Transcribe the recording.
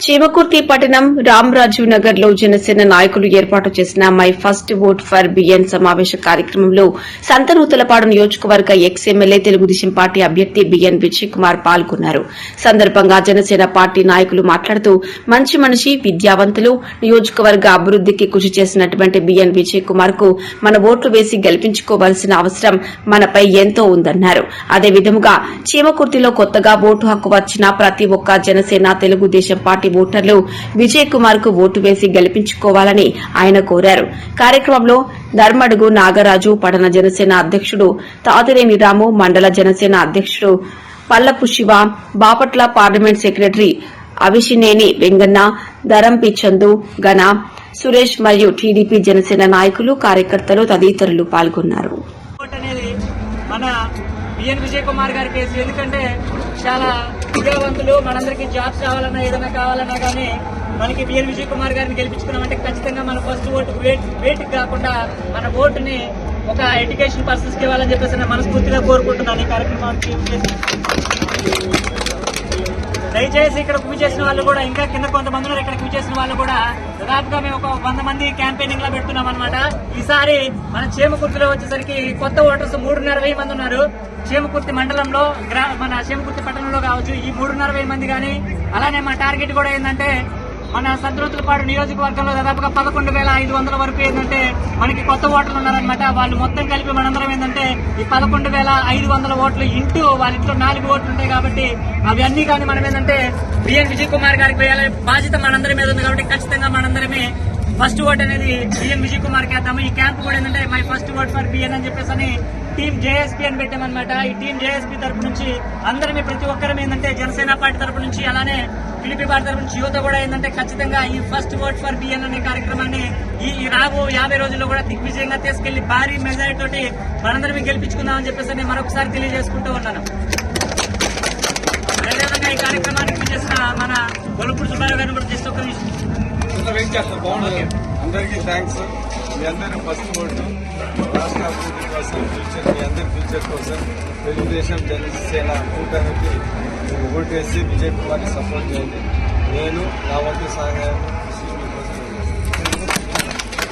చీమకుర్తి పట్టణం రామరాజు నగర్లో జనసేన నాయకులు ఏర్పాటు చేసిన my first vote for BN సమావేశ కార్యక్రమంలో సంతనూతలపాడు నియోజకవర్గ ఎక్స్ ఎమ్మెల్యే తెలుగుదేశం పార్టీ అభ్యర్థి బిఎన్ విజయ్ కుమార్ పాల్గొన్నారు. సందర్భంగా జనసేన పార్టీ నాయకులు మాట్లాడుతూ మంచి మనిషి విద్యావంతులు నియోజకవర్గ అభివృద్దికి కృషి చేసినటువంటి బిఎన్ విజయ్ కుమార్కు మన ఓట్లు వేసి గెలిపించుకోవాల్సిన అవసరం మనపై ఎంతో ఉందన్నారు. అదేవిధంగా చీమకుర్తిలో కొత్తగా ఓటు హక్కు వచ్చిన ప్రతి ఒక్క జనసేన తెలుగుదేశం పార్టీ ఓటర్లు విజయ్ కుమార్కు ఓటు వేసి గెలిపించుకోవాలని ఆయన కోరారు. కార్యక్రమంలో ధర్మడుగు నాగరాజు పట్టణ జనసేన అధ్యక్షుడు తాతిరేని రాము మండల జనసేన అధ్యక్షుడు పల్లపు శివ బాపట్ల పార్లమెంట్ సెక్రటరీ అవిషినేని వెంగన్న ధరంపి చందు గణ సురేష్ మరియు టీడీపీ జనసేన నాయకులు కార్యకర్తలు తదితరులు పాల్గొన్నారు. బిఎన్ విజయ్ కుమార్ గారి కేసు. ఎందుకంటే చాలా విద్యావంతులు మనందరికీ జాబ్స్ కావాలన్నా ఏదైనా కావాలన్నా కానీ మనకి బిఎన్ విజయ్ కుమార్ గారిని గెలిపించుకున్నామంటే ఖచ్చితంగా మన ఫస్ట్ ఓటు వెయిట్ వెయిట్ కాకుండా మన ఓటుని ఒక ఎడ్యుకేషన్ పర్సన్స్కి ఇవ్వాలని చెప్పేసి నేను మనస్ఫూర్తిగా కోరుకుంటున్నాను ఈ కార్యక్రమానికి. దయచేసి ఇక్కడ పూజ చేసిన వాళ్ళు కూడా ఇంకా కింద కొంతమంది ఉన్నారు ఇక్కడ పూజ చేసిన వాళ్ళు కూడా దాదాపుగా మేము ఒక వంద మంది క్యాంపెయినింగ్లో పెడుతున్నాం అనమాట ఈసారి మన చీమకుర్తిలో వచ్చేసరికి కొత్త ఓటర్స్ మూడున్నర వెయ్యి మంది ఉన్నారు. చీమకుర్తి మండలంలో గ్రా మన చేమకుర్తి పట్టణంలో కావచ్చు ఈ మూడున్నర మంది కానీ అలానే మా టార్గెట్ కూడా ఏంటంటే మన సంతృతులపాడు నియోజకవర్గంలో దాదాపుగా పదకొండు వేల ఐదు వందల వరకు ఏంటంటే మనకి కొత్త ఓటర్లు ఉన్నారనమాట వాళ్ళు మొత్తం కలిపి మనందరం ఏంటంటే ఈ పదకొండు వేల ఐదు వందల ఓట్లు ఇంటూ వాళ్ళ ఇంట్లో నాలుగు ఓట్లు ఉంటాయి కాబట్టి అవన్నీ కానీ మనం ఏంటంటే బిఎన్ విజయ్ కుమార్ గారికి వేయాలి బాధ్యత మనందరి మీద ఉంది కాబట్టి ఖచ్చితంగా మనందరమే ఫస్ట్ ఓట్ అనేది బిఎన్ విజయ్ కుమార్కి వేద్దాము. ఈ క్యాంప్ కూడా ఏంటంటే my first vote for BN అని చెప్పేసి అని టీమ్ జేఎస్పీ అని పెట్టామన్నమాట. ఈ టీం జేఎస్పీ తరపు నుంచి అందరమే ప్రతి ఒక్కరం ఏంటంటే జనసేన పార్టీ తరపు నుంచి అలానే టీడీపీ పార్టీ తరపు నుంచి యువత కూడా ఏంటంటే ఖచ్చితంగా ఈ ఫస్ట్ ఓట్ ఫర్ బిఎన్ అనే కార్యక్రమాన్ని ఈ రాబో యాభై రోజుల్లో కూడా దిగ్విజయంగా తీసుకెళ్ళి భారీ మెజారిటీ తోటి మనందరమే గెలిపించుకుందామని చెప్పేసి అని మరొకసారి తెలియజేసుకుంటూ ఉన్నాను. అదేవిధంగా ఈ కార్యక్రమానికి చేసిన మన గొలుపుడు సుబ్బారావు గారిని కూడా జస్ట్ ఒక్క నిమిషం చేస్తారు. వెయిట్ బాగుండదు అందరికీ థ్యాంక్స్ మీ అందరి ఫస్ట్ ఓటు రాష్ట్ర అభివృద్ధి కోసం ఫ్యూచర్ మీ అందరి ఫ్యూచర్ కోసం తెలుగుదేశం జనసేన కూటమికి ఓటు వేసి బీజేపీ వారిని సపోర్ట్ చేయండి. నేను నా వంతు సహాయం